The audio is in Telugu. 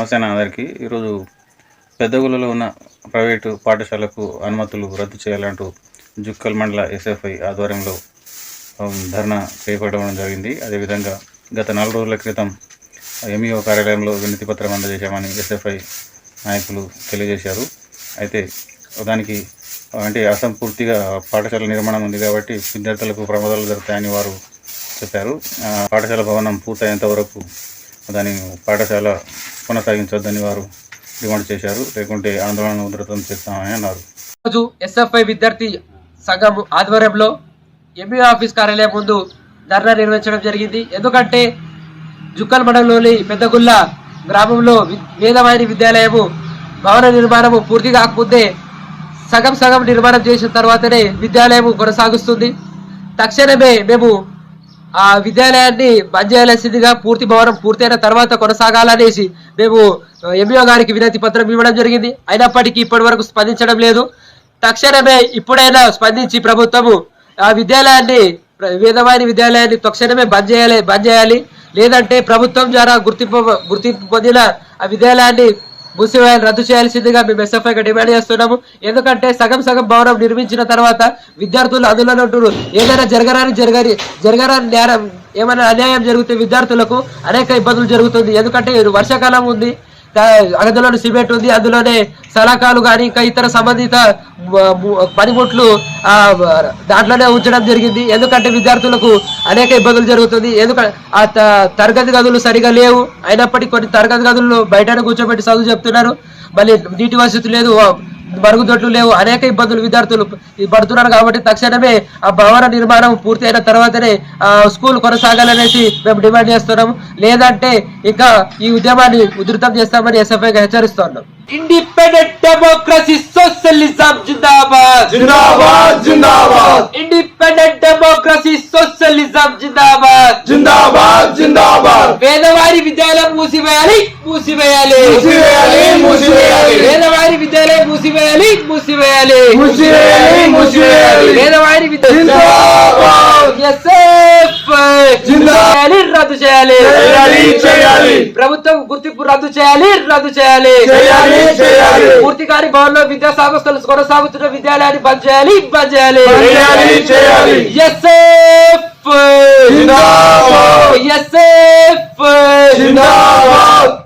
నమస్తే అందరికీ. ఈరోజు పెద్దగులలో ఉన్న ప్రైవేటు పాఠశాలకు అనుమతులు రద్దు చేయాలంటూ జుక్కల్ మండల ఎస్ఎఫ్ఐ ఆధ్వర్యంలో ధర్నా చేపట్టడం జరిగింది. అదేవిధంగా గత నాలుగు రోజుల క్రితం ఎంఈఓ కార్యాలయంలో వినతి పత్రం అందజేశామని ఎస్ఎఫ్ఐ నాయకులు తెలియజేశారు. అయితే దానికి అంటే అసంపూర్తిగా పాఠశాల నిర్మాణం ఉంది కాబట్టి విద్యార్థులకు ప్రమాదాలు జరుగుతాయని వారు చెప్పారు. ఆ, పాఠశాల భవనం పూర్తయ్యేంత వరకు దాని పాఠశాల కొనసాగించొద్దని వారు డిమాండ్ చేశారు. లేకుంటే ఆందోళన ఉధృతం చేస్తామని అన్నారు. రోజు ఎస్ఎఫ్ఐ విద్యార్థి సంఘం ఆధ్వర్యంలో ఎంఈ ఆఫీస్ కార్యాలయం ముందు ధర్నా నిర్వహించడం జరిగింది. ఎందుకంటే జుక్కల్ మండలంలోని పెద్దగుల్ల గ్రామంలో వేదవాహిని విద్యాలయము భవన నిర్మాణము పూర్తి కాకముందే సగం సగం నిర్మాణం చేసిన తర్వాతనే విద్యాలయము కొనసాగుస్తుంది. తక్షణమే మేము ఆ విద్యాలయాన్ని బంద్ చేయాల్సిందిగా పూర్తి భవనం పూర్తయిన తర్వాత కొనసాగాలనేసి మేము ఎంఈఓ గారికి వినతి పత్రం ఇవ్వడం జరిగింది. అయినప్పటికీ ఇప్పటి వరకు స్పందించడం లేదు. తక్షణమే ఇప్పుడైనా స్పందించి ప్రభుత్వము ఆ విద్యాలయాన్ని ప్ర- వేదవాణి విద్యాలయాన్ని తక్షణమే బంద్ చేయాలి బంద్ చేయాలి. లేదంటే ప్రభుత్వం ద్వారా గుర్తింపు గుర్తింపు పొందిన ఆ విద్యాలయాన్ని మూసివేయాలని రద్దు చేయాల్సిందిగా మేము ఎస్ఎఫ్ఐగా డిమాండ్ చేస్తున్నాము. ఎందుకంటే సగం సగం భవనం నిర్మించిన తర్వాత విద్యార్థులు అందులోనే ఉంటున్నారు ఏదైనా జరగరాని జరగని జరగరాని నేరం ఏమైనా అన్యాయం జరిగితే విద్యార్థులకు అనేక ఇబ్బందులు జరుగుతుంది. ఎందుకంటే వర్షాకాలం ఉంది. అందులోనే సిమెంట్ ఉంది. అందులోనే సలకాలు కానీ ఇంకా ఇతర సంబంధిత పనిముట్లు ఆ, దాంట్లోనే ఉంచడం జరిగింది. ఎందుకంటే విద్యార్థులకు అనేక ఇబ్బందులు జరుగుతుంది. ఎందుకంటే ఆ త- తరగతి గదులు సరిగా లేవు. అయినప్పటికీ కొన్ని తరగతి గదులు బయటనే కూర్చోబెట్టి చదువు చెప్తున్నారు. మళ్ళీ నీటి వసతి లేదు మరుగుదొడ్లు లేవు. అనేక ఇబ్బందులు విద్యార్థులు పడుతున్నారు కాబట్టి తక్షణమే ఆ భవన నిర్మాణం పూర్తి అయిన తర్వాతనే ఆ స్కూల్ కొనసాగాలనేసి మేము డిమాండ్ చేస్తున్నాము. లేదంటే ఇంకా ఈ ఉద్యమాన్ని ఉధృతం చేస్తామని ఎస్ఎఫ్ఐగా హెచ్చరిస్తున్నాం. ఇండిపెండెంట్ డెమోక్రసీ తల్లి సాబ్ జిందాబాద్. జిందాబాద్ జిందాబాద్. ఇండిపెండెంట్ డెమోక్రసీ సోషలిజం జిందాబాద్. జిందాబాద్ జిందాబాద్. పేదవారి విద్యాలయం మూసివేయాలి మూసివేయాలి. మూసివేయాలి మూసివేయాలి. పేదవారి విద్యాలయం మూసివేయాలి మూసివేయాలి. మూసివేయాలి మూసివేయాలి. పేదవారి విద్యాలయం జిందాబాద్. ఎస్ సార్ రద్దు చేయాలి. ప్రభుత్వం గుర్తింపు రద్దు చేయాలి రద్దు చేయాలి. పూర్తి కాని భవన్లో విద్యా సంస్థలు కొనసాగుతున్న విద్యాలయాన్ని బంద్ చేయాలి బంద్ చేయాలి. ఎస్ఎఫ్. ఎస్ఎఫ్.